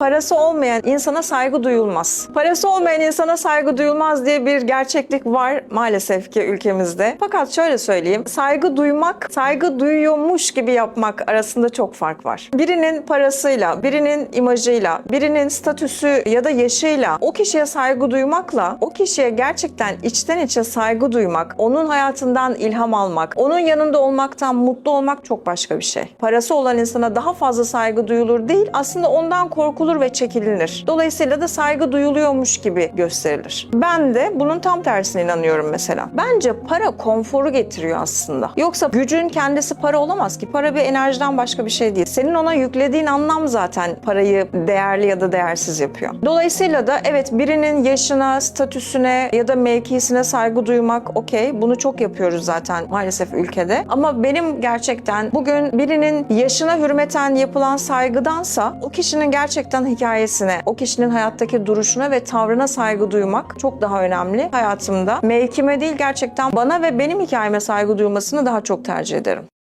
Parası olmayan insana saygı duyulmaz. Parası olmayan insana saygı duyulmaz diye bir gerçeklik var maalesef ki ülkemizde. Fakat şöyle söyleyeyim. Saygı duymak, saygı duyuyormuş gibi yapmak arasında çok fark var. Birinin parasıyla, birinin imajıyla, birinin statüsü ya da yaşıyla o kişiye saygı duymakla o kişiye gerçekten içten içe saygı duymak, onun hayatından ilham almak, onun yanında olmaktan mutlu olmak çok başka bir şey. Parası olan insana daha fazla saygı duyulur değil, aslında ondan korkulur ve çekinilir. Dolayısıyla da saygı duyuluyormuş gibi gösterilir. Ben de bunun tam tersine inanıyorum mesela. Bence para konforu getiriyor aslında. Yoksa gücün kendisi para olamaz ki. Para bir enerjiden başka bir şey değil. Senin ona yüklediğin anlam zaten parayı değerli ya da değersiz yapıyor. Dolayısıyla da evet birinin yaşına, statüsüne ya da mevkisine saygı duymak okey. Bunu çok yapıyoruz zaten maalesef ülkede. Ama benim gerçekten bugün birinin yaşına hürmeten yapılan saygıdansa o kişinin gerçekten hikayesine, o kişinin hayattaki duruşuna ve tavrına saygı duymak çok daha önemli hayatımda. Mevkime değil gerçekten bana ve benim hikayeme saygı duyulmasını daha çok tercih ederim.